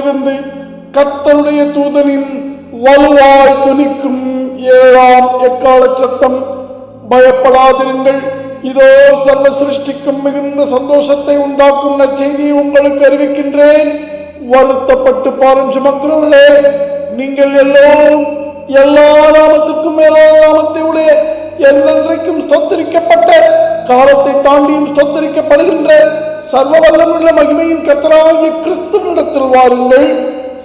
பரலோகத்திலிருந்து கத்தருடைய தூதனின் வலுவாய் துணிக்கும் ஏழாம் எக்கால சத்தம். பயப்படாதிருங்கள். இதோ சர்வ சிருஷ்டிக்கும் மிகுந்த சந்தோஷத்தை உண்டாக்கும் நற்செய்தியை உங்களுக்கு அறிவிக்கின்றேன். வருத்தப்பட்டு பாரம் சுமக்கிறவர்களே நீங்கள் எல்லோரும் எல்லா நாமத்திற்கும் மேலான நாமத்தை உடைய என்றென்றைக்கும் ஸ்தோத்தரிக்கப்பட்ட காலத்தை தாண்டியும் ஸ்தோத்தரிக்கப்படுகின்ற சர்வ வல்லமுள்ள மகிமையின் கத்தராகிய கிறிஸ்துவனிடத்தில் வாருங்கள்.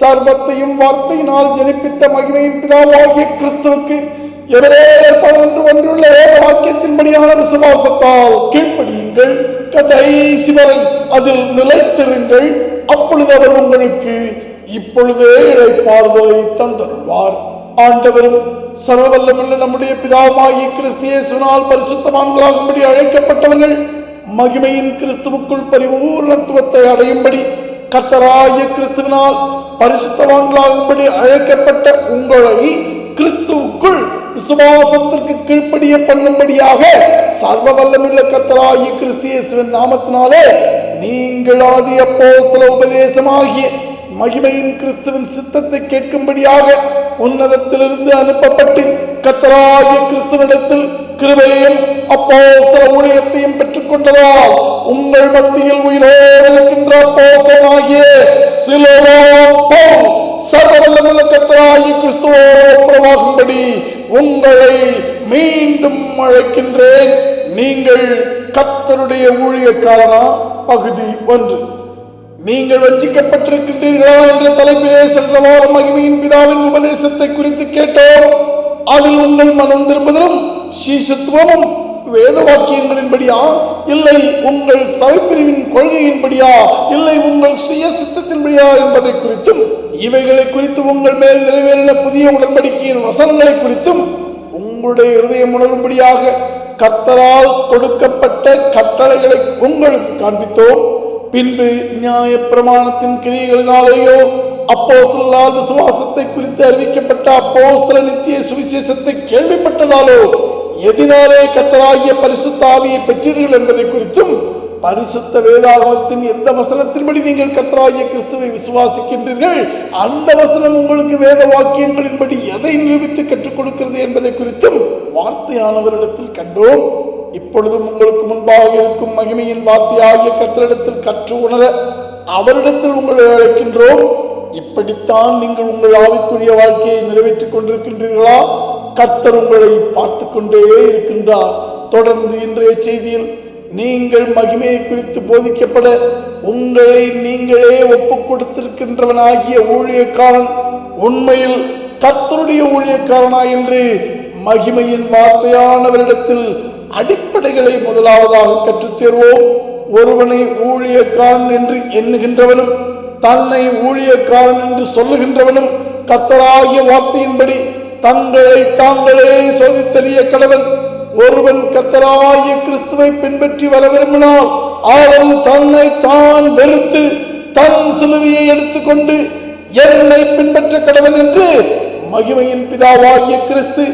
சர்வத்தையும் வார்த்தையினால் ஜனிப்பித்த மகிமையின் பிதாவாகிய கிறிஸ்துவுக்கு எவரே ஏற்பாடு என்று ஒன்றுள்ள வேத வாக்கியத்தின்படியான விசுவாசத்தால் கீழ்ப்படியுங்கள். கடைசி வரை அதில் நிலைத்திருங்கள். அப்பொழுது அவர் உங்களுக்கு இப்பொழுதே இழைப்பாறுதலை தந்தருவார் ஆண்டவரும் சர்வவல்லமுள்ள நம்முடைய பிதாவாகிய கிறிஸ்தியேசுனால் பரிசுத்தவான்களாகும்படி அழைக்கப்பட்டவர்கள் மகிமையின் கிறிஸ்துவுக்குள் பரிபூர்ணத்துவத்தை அடையும்படி கத்தராய கிறிஸ்துவினால் பரிசுத்தவான்களாகும்படி அழைக்கப்பட்ட உங்களை கிறிஸ்துவுக்குள் விசுவாசத்திற்கு கீழ்ப்படிய பண்ணும்படியாக சர்வ வல்லமுள்ள கர்த்தராகிய கிறிஸ்தியேசுவின் நாமத்தினாலே நீங்கள் ஆதி அப்போஸ்தல உபதேசமாகிய மகிமையின் கிறிஸ்துவின் சித்தத்தை கேட்கும்படியாக உன்னதத்திலிருந்து அனுப்பப்பட்டு கத்தராகிய கிறிஸ்துவிடத்தில் கிருபையையும் அப்போஸ்தல ஊழியத்தையும் பெற்றுக்கொண்டதால் உங்கள் மத்தியில் உயிரோடு இருக்கின்ற அப்போஸ்தலனாகிய சிலோபம் பவுல் கத்தராகி கிறிஸ்துவோடு ஒப்புரவாகும்படி உங்களை மீண்டும் அழைக்கின்றேன். நீங்கள் கத்தருடைய ஊழியக்காரனா? பகுதி ஒன்று. நீங்கள் வஞ்சிக்கப்பட்டிருக்கின்றீர்களா? என்ற தலைப்பிலே சென்ற வாரம் மகிமையின் பிதாவின் உபதேசத்தை குறித்து கேட்டோம். அதில் உங்கள் மனம் திரும்புதலும் சீசத்துவமும் வேத வாக்கியங்களின்படியா இல்லை உங்கள் சபைப்பிரிவின் கொள்கையின்படியா? இல்லை உங்கள் சுய சித்தத்தின்படியா என்பதை குறித்தும் இவைகளை குறித்து உங்கள் மேல் நிறைவேறின புதிய உடன்படிக்கையின் வசனங்களை குறித்தும் உங்களுடைய இருதயம் உணரும்படியாக கர்த்தரால் கொடுக்கப்பட்ட கட்டளைகளை உங்களுக்கு காண்பித்தோம். பின்பு நியாய பிரமாணத்தின் கிரியைகளினாலேயோ அப்போஸ்தலரால் விசுவாசத்தை குறித்து அறிவிக்கப்பட்ட அப்போஸ்தல நித்திய சுவிசேஷத்தை கேள்விப்பட்டதாலோ எதினாலே கத்தராகிய பரிசுத்தாவியை பெற்றீர்கள் என்பதை குறித்தும் பரிசுத்த வேதாகமத்தின் எந்த வசனத்தின்படி நீங்கள் கத்தராகிய கிறிஸ்துவை விசுவாசிக்கின்றீர்கள் அந்த வசனம் உங்களுக்கு வேத வாக்கியங்களின்படி எதை நிரூபித்து கற்றுக் கொடுக்கிறது என்பதை குறித்தும் வார்த்தையானவரிடத்தில் கண்டோம். இப்பொழுதும் உங்களுக்கு முன்பாக இருக்கும் மகிமையின் வார்த்தையாகிய கத்தரிடத்தில் கற்று உணர அவரிடத்தில் உங்களை அழைக்கின்றோம். இப்படித்தான் நீங்கள் உங்கள் ஆவிக்குரிய வாழ்க்கையை நிறைவேற்றிக் கொண்டிருக்கின்றீர்களா? கர்த்தர் உங்களை பார்த்து கொண்டே இருக்கின்றார். தொடர்ந்து இன்றைய செய்தியில் நீங்கள் மகிமையை குறித்து போதிக்கப்பட உங்களை நீங்களே ஒப்புக் கொடுத்திருக்கின்றவனாகிய ஊழியக்காரன் உண்மையில் கர்த்தருடைய ஊழியக்காரனா என்று மகிமையின் வார்த்தையானவரிடத்தில் அடிப்படைகளை முதலாவதாக கற்றுத் தேர்வோம் ஒருவனை ஊழியக்காரன் என்று எண்ணுகின்றவனும் தன்னை ஊழியக்காரன் என்று சொல்லுகின்றவனும் கத்தராகிய வார்த்தையின்படி தங்களை தாங்களே சோதித்தறிய கடவன். ஒருவன் கத்தராகிய கிறிஸ்துவை பின்பற்றி வர விரும்பினால் அவன் தன்னை தான் வெறுத்து தன் சிலுவையை எடுத்துக்கொண்டு என்னை பின்பற்ற கடவன் என்று மகிமையின் பிதாவாகிய கிறிஸ்து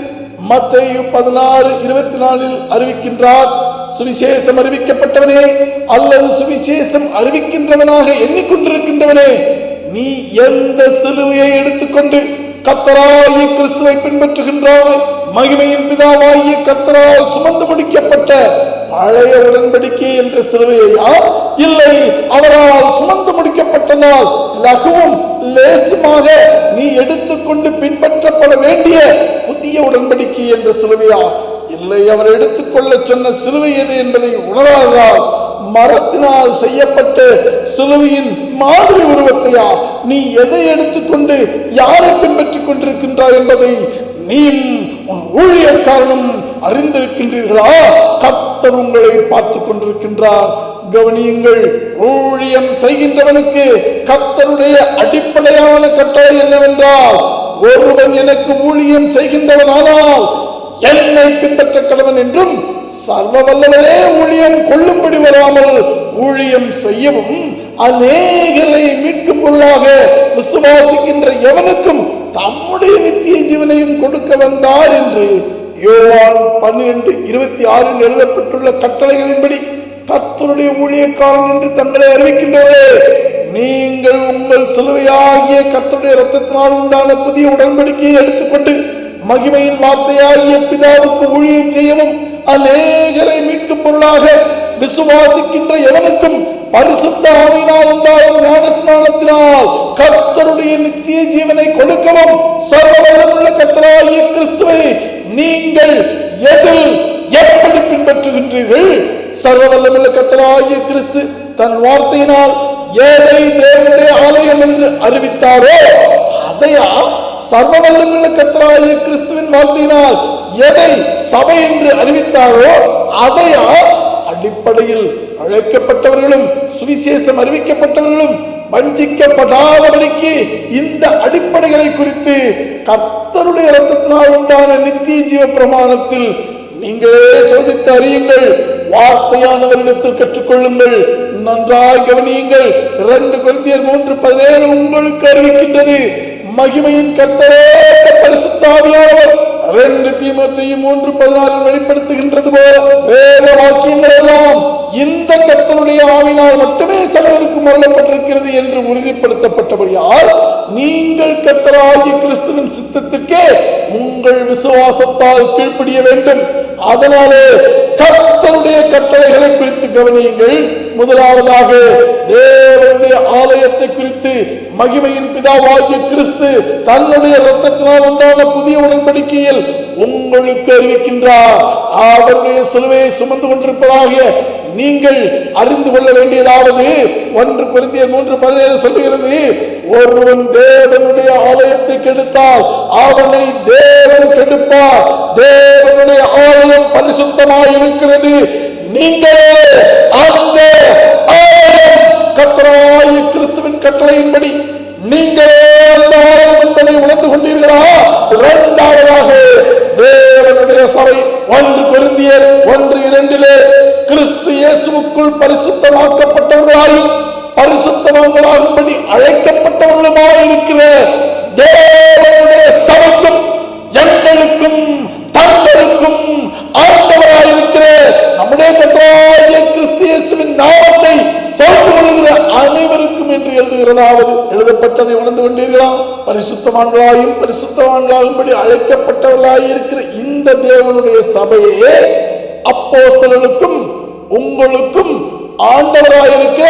மத்தையும் பதினாறு இருபத்தி நாலில் அறிவிக்கின்றார். சுவிசேஷம் அறிவிக்கப்பட்டவனே அல்லது சுவிசேஷம் அறிவிக்கின்றவனாக எண்ணிக்கொண்டிருக்கின்றவனே நீ எந்த சிலுவையை எடுத்துக்கொண்டு கத்தராகிய கிறிஸ்துவை பின்பற்றுகின்றாய்? மகிமையின் பிதாவாகிய கத்தரால் சுமந்து முடிக்கப்பட்ட பழைய உடன்படிக்கை என்ற சிலுவையா? இல்லை அவரால் சுமந்து முடிக்கப்பட்டதால் லகுவும் லேசுமாக நீ எடுத்துக்கொண்டு பின்பற்றப்பட வேண்டிய புதிய உடன்படிக்கை என்ற சிலுவையா? இல்லை அவர் எடுத்துக்கொள்ள சொன்ன சிலுவை எது என்பதை உணராததால் மரத்தினால் செய்யப்பட்ட சிலுவையின் மாதிரி உருவத்தையா? நீ எதை எடுத்துக்கொண்டு யாரை பின்பற்றிக் கொண்டிருக்கின்றாய் என்பதை நீ உன் ஊழியக்காரனும் அறிந்திருக்கின்றீர்களா? கர்த்தர் உங்களை பார்த்து கொண்டிருக்கின்றார். கவனியுங்கள் ஊழியம் செய்கின்றவனுக்கு கர்த்தருடைய அடிப்படையான கட்டளை என்னவென்றால் ஒருவன் எனக்கு ஊழியம் செய்கின்றவனானால் என்னை பின்பற்ற கடவன் என்றும் சர்வ வல்லவரே ஊழியம் கொள்ளும்படி வராமல் ஊழியம் செய்யவும் அநேகரை மீட்கும் பொருளாக விசுவாசிக்கின்ற எவனுக்கும் தம்முடைய நித்திய ஜீவனையும் கொடுக்க வந்தார் என்று யோவான் பன்னிரண்டு இருபத்தி ஆறில் எழுதப்பட்டுள்ள கட்டளைகளின்படி கர்த்தருடைய ஊழியக்காரன் என்று தங்களை அறிவிக்கின்றவர்களே நீங்கள் உங்கள் சிலுவையாகிய கர்த்தருடைய ரத்தத்தினால் உண்டான புதிய உடன்படிக்கையை எடுத்துக்கொண்டு மகிமையின் வார்த்தையாகிய பிதாவுக்கு ஊழியம் செய்யவும் அநேகரை மீட்கும் பொருளாக விசுவாசிக்கின்ற எவனுக்கும் பரிசுத்த ஆவினால் உண்டாகும் ஞானஸ்நானத்தினால் கர்த்தருடைய நித்திய ஜீவனை கொடுக்கவும் சர்வவல்லமுள்ள கர்த்தராகிய கிறிஸ்துவை நீங்கள் எதில் எப்படி பின்பற்றுகின்றீர்கள்? சர்வவல்லமுள்ள கர்த்தராகிய கிறிஸ்து தன் வார்த்தையினால் ஏதை தேவனுடைய ஆலயம் என்று அறிவித்தாரோ? சர்வ சர்வவல்லமுள்ள கர்த்தராகிய கிறிஸ்துவின் வார்த்தையினால் எதை சபை என்று அறிவித்தாரோ அதை அடிப்படையில் அழைக்கப்பட்டவர்களும் சுவிசேஷம் அறிவிக்கப்பட்டவர்களும் வஞ்சிக்கப்படாதபடிக்கு இந்த அடிப்படைகளை குறித்து கர்த்தருடைய ரத்தத்தினால் உண்டான நித்திய ஜீவ பிரமாணத்தில் நீங்களே சோதித்து அறியுங்கள். வார்த்தையானவரிடத்தில் கற்றுக்கொள்ளுங்கள். நன்றாக கவனியுங்கள். இரண்டு குழந்தையர் மூன்று பதினேழு உங்களுக்கு அறிவிக்கின்றது. மகிமையின் கர்த்தரே பரிசுத்தாவியானவர் ரெண்டு தீமத்தையும் மூன்று பதினாறில் வெளிப்படுத்துகின்றது போல வேத வாக்கியங்கள் எல்லாம் இந்த கர்த்தருடைய ஆவினால் மட்டுமே சகலருக்கு மரணப்பட்டிருக்கிறது என்று உறுதிப்படுத்தப்பட்டபடியால் நீங்கள் கர்த்தராகிய கிறிஸ்துவின் சித்தத்திற்கே உங்கள் விசுவாசத்தால் கீழ்ப்படிய வேண்டும். அதனாலே கர்த்தருடைய கட்டளைகளை குறித்து கவனியுங்கள். முதலாவதாக தேவனுடைய ஆலயத்தை குறித்து மகிமையின் பிதாவாகிய கிறிஸ்து தன்னுடைய ரத்தத்தினால் உண்டான புதிய உடன்படிக்கையில் உங்களுக்கு அறிவிக்கின்றார். அவருடைய சிலுவையை சுமந்து கொண்டிருப்பதாக நீங்கள் அறிந்து கொள்ள வேண்டியதாவது ஒன்று குருந்தியர் மூன்று பதினேழு சொல்லுகிறது ஒருவன் தேவனுடைய ஆலயத்தை கெடுத்தால் அவனை தேவன் கெடுப்பார். தேவனுடைய ஆலயம் பரிசுத்தமாக இருக்கிறது நீங்களே அந்த ஆலயம் கர்த்தராகிய கிறிஸ்துவின் கட்டளையின்படி நீங்களே அந்த ஆலயம் என்பதை உணர்ந்து கொண்டீர்களா? இரண்டாவதாக தேவனுடைய சபை ஒன்று கொருந்தியர் ஒன்று கிறிஸ்து பரிசுத்தமாக்கப்பட்டவர்களாய் பரிசுத்தவங்களாகும்படி அழைக்கப்பட்டவர்களுமாய் இருக்கிற தேவனுடைய சபைக்கும் எங்களுக்கும் தங்களுக்கும் ஆண்டவராய் இருக்கிற நம்முடைய கத்தராய கிறிஸ்தியேசுவின் நாமத்தை தொழுது கொள்ளுகிற அனைவருக்கும் என்று எழுதுகிறதாவது எழுதப்பட்டதை உணர்ந்து கொண்டீர்களா? பரிசுத்தவான்களாயும் பரிசுத்தவான்களாகும்படி அழைக்கப்பட்டவர்களாய் இருக்கிற இந்த தேவனுடைய சபையே அப்போஸ்தலர்களுக்கும் உங்களுக்கும் ஆண்டவராயிருக்கிற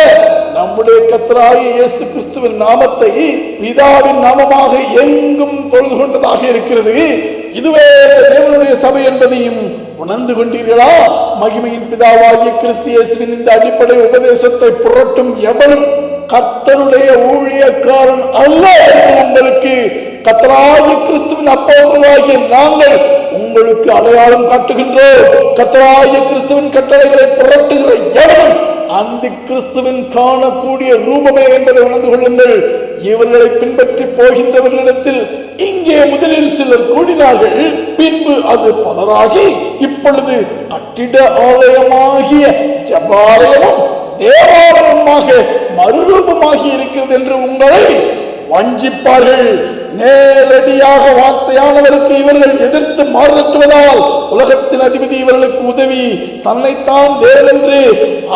நம்முடைய கத்தராய இயேசு கிறிஸ்துவின் நாமத்தை பிதாவின் நாமமாக எங்கும் தொழுது கொண்டதாக இருக்கிறது. இதுவே தேவனுடைய சபை என்பதையும் உணர்ந்து கொண்டீர்களா? மகிமையின் பிதாவாகிய கிறிஸ்து இயேசுவின் இந்த அடிப்படை உபதேசத்தை புரட்டும் எவனும் கத்தருடைய ஊழியக்காரன் அல்ல என்று உங்களுக்கு கத்தராகிய கிறிஸ்துவின் அப்போசர்களாகிய நாங்கள் உங்களுக்கு அடையாளம் காட்டுகின்றோம் கத்தராய கிறிஸ்துவின் கட்டளைகளை புரட்டுகிற எவனும் அந்த கிறிஸ்துவின் காணக்கூடிய ரூபமே என்பதை உணர்ந்து கொள்ளுங்கள். இவர்களை பின்பற்றி போகின்றவர்களிடத்தில் இங்கே முதலில் சிலர் கூடினார்கள். பின்பு அது பலராகி இப்பொழுது கட்டிட ஆலயமாகிய ஜபாலயமும் தேவாலயமாக மறுரூபமாகி இருக்கிறது என்று உங்களை வஞ்சிப்பார்கள். நேரடியாக வார்த்தையானவருக்கு இவர்கள் எதிர்த்து மாறுதட்டுவதால் உலகத்தின் அதிபதி இவர்களுக்கு உதவி. தன்னைத்தான் தேவென்று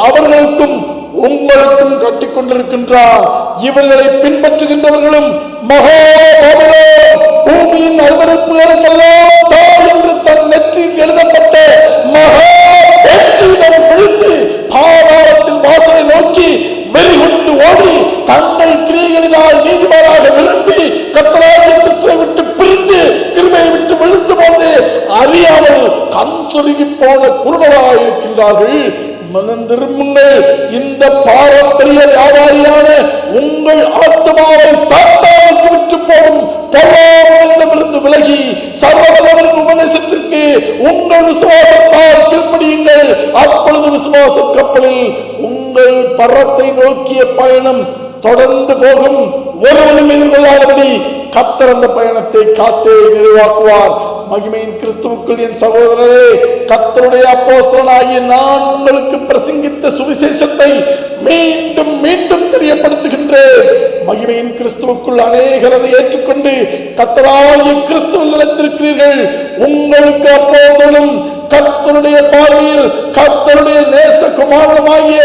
அவர்களுக்கும் உங்களுக்கும் கட்டிக் கொண்டிருக்கின்றார் இவர்களை பின்பற்றுகின்றவர்களும் மகா பூமியின் அருவருப்புகளுக்கெல்லாம் தாழ் என்று தன் நெற்றியில் எழுதப்பட்ட மகா சொல்கிறார்கள் மனம் திரும்புங்கள் இந்த பாரம்பரிய வியாபாரியான உங்கள் ஆத்மாவை சாத்தாவுக்கு விட்டு போடும் பொல்லாவிலிருந்து விலகி சர்வவல்லவரின் உபதேசத்திற்கு உங்கள் விசுவாசத்தால் கீழ்ப்படியுங்கள். அப்பொழுது விசுவாச கப்பலில் உங்கள் பரத்தை நோக்கிய பயணம் தொடர்ந்து போகும். ஒருவனும் எதிர்கொள்ளாதபடி கத்தர் அந்த பயணத்தை காத்தே நிறைவாக்குவார் மகிமையின் கிறிஸ்துவுக்குள் என் சகோதரரே கத்தருடைய அப்போஸ்தலனாகி நான் உங்களுக்கு பிரசங்கித்த சுவிசேஷத்தை மீண்டும் மீண்டும் தெரியப்படுத்துகின்றேன். மகிமையின் கிறிஸ்துவுக்குள் அநேகர் அதை ஏற்றுக்கொண்டு கத்தராகிய கிறிஸ்துவில் நிலைத்திருக்கிறீர்கள். உங்களுக்கு அப்போஸ்தலனும் கத்தருடைய பார்வையில் கர்த்தருடைய நேசகுமாரனுமாகிய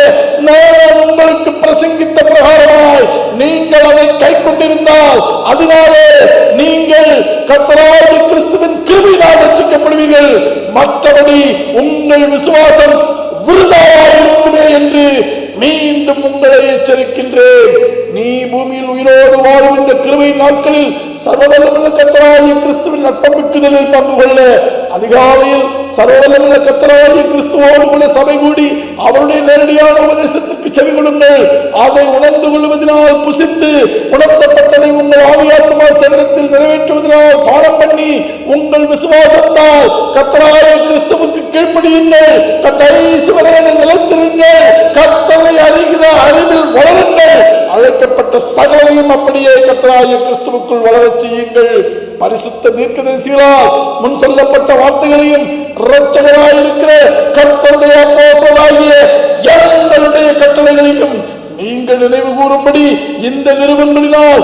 நான் உங்களுக்கு பிரசங்கித்த பிரகாரமாய் நீங்கள் அதை கை கொண்டிருந்தால் அதனாலே நீங்கள் கத்தராகிய கிறிஸ்து மற்றபடி உங்கள் விசுவாசம் விருதாவாக இருக்குமே என்று மீண்டும் உங்களை எச்சரிக்கின்றேன். நீ பூமியில் உயிரோடு வாழும் இந்த கிருமை நாட்களில் சர்வவல்லமுள்ள கத்தராகிய கிறிஸ்துவின் நட்பமிக்குதலில் பங்கு கொள்ள அதிகாலையில் சர்வவல்லமுள்ள கத்தராகிய கிறிஸ்துவோடு கூட சபை கூடி அவருடைய நேரடியான உபதேசத்துக்கு செவி கொடுங்கள். அதை உணர்ந்து கொள்வதனால் புசித்து உணர்த்தப்பட்டதை உங்கள் ஆவியாத்மா சரீரத்தில் நிறைவேற்றுவதனால் பாடம் பண்ணி உங்கள் விசுவாசத்தால் கத்தராய கிறிஸ்துவுக்கு கீழ்ப்படியுங்கள். கடைசி வரை நிலைத்திருங்கள். கத்தரை அறிகிற அறிவில் வளருங்கள். படைக்கப்பட்ட சகலவையும் அப்படியே கத்தராய கிறிஸ்துவுக்குள் வளரச் செய்யுங்கள். பரிசுத்த தீர்க்கதரிசிகளால் முன் சொல்லப்பட்ட வார்த்தைகளையும் இரட்சகராயிருக்கிற கர்த்தருடைய அப்போஸ்தலராகிய எங்களுடைய கட்டளைகளையும் நீங்கள் நினைவு கூறும்படி இந்த நிறுவனங்களினால்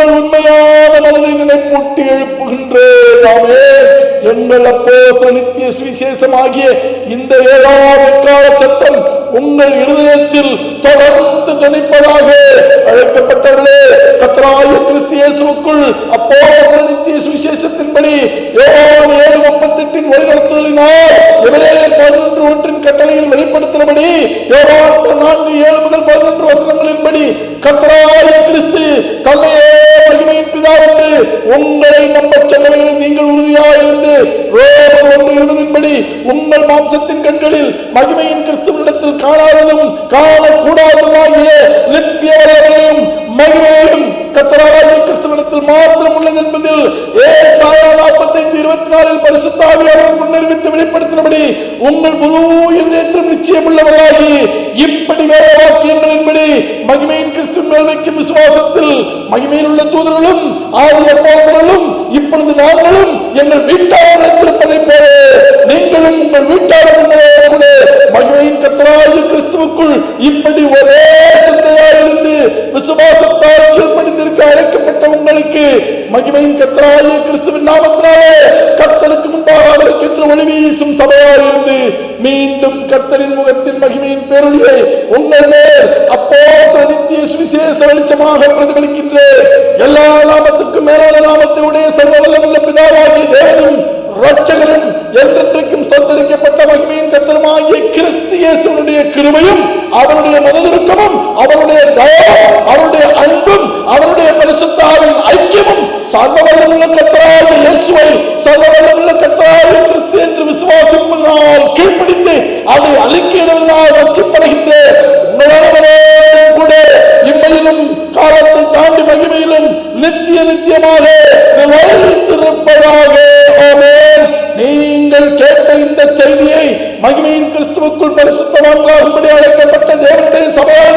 உங்கள் உண்மையான மனதை நினைப்பூட்டி எழுப்புகின்றேன். ஆமே எங்கள் அப்போஸ்தல நித்திய சுவிசேஷமாகிய இந்த ஏழாம் கால சத்தம் உங்கள் இருதயத்தில் தொடர்ந்து துணிப்பதாக அழைக்கப்பட்டவர்களே கத்ராய கிறிஸ்தியேசுக்குள் அப்போ நித்திய சுவிசேஷத்தின்படி ஏழாம் ஏழு முப்பத்தெட்டின் வழிநடத்துதலினால் எவரே பதினொன்று ஒன்றின் கட்டளையில் வெளிப்படுத்தினபடி ஏழாம் நான்கு ஏழு முதல் பதினொன்று வசனங்களின்படி கத்ரா கிறிஸ்து தன்னையே மகிமையின் பிதாவென்று உங்களை நம்ப சொன்னவைகளில் நீங்கள் உறுதியாக இருந்து ரோமர் ஒன்று இருபதின்படி உங்கள் மாம்சத்தின் கண்களில் மகிமையின் கிறிஸ்துவனிடத்தில் காணாததும் காணக்கூடாததுமாகிய நித்திய வல்லமையும் மகிமையும் கத்தராகிய கிறிஸ்துவனிடத்தில் மாத்திரம் உள்ளது என்பதில் ஏசாயா நாற்பத்தைந்து இருபத்தி நாலில் பரிசுத்தாவியாளர் முன்னறிவித்து வெளிப்படுத்தினபடி உங்கள் முழு இருதயத்திலும் நிச்சயம் உள்ளவர்களாகி இப்படி வேத வாக்கியங்களின்படி மகிமையின் கிறிஸ்துவின் மேல் வைக்கும் விசுவாசத்தில் மகிமையில் உள்ள தூதர்களும் ஆதி போதர்களும் இப்பொழுது நாங்களும் எங்கள் வீட்டார் நினைத்திருப்பதைப் போல நீங்களும் உங்கள் வீட்டாரும் கூட மகிமையின் கத்தராகிய கிறிஸ்துவுக்குள் இப்படி ஒரே சிந்தையாயிருந்து விசுவாசத்தால் கீழ்ப்படிந்திருக்க அழைக்கப்பட்ட உங்களுக்கு மகிமையின் கத்தராகிய கிறிஸ்துவின் நாமத்தினாலே ஒளி வீசும் சபையாயிருந்து மீண்டும் கர்த்தரின் முகத்தின் மகிமையின் பேரொழியை உங்கள் மேல் அப்போ நித்திய சுவிசேஷ வெளிச்சமாக பிரதிபலிக்கின்ற எல்லா நாமத்துக்கும் மேலான நாமத்தை உடைய சர்வவல்லமுள்ள பிதாவாகிய தேவனும் ரட்சகரும் என்றென்றைக்கும் சொந்தரிக்கப்பட்ட மகிமையின் கத்தருமாகிய கிறிஸ்து இயேசுனுடைய கிருமையும் அவருடைய மனதிருக்கமும் இந்த செய்தியை மகிமையின் கிறிஸ்துவுக்குள்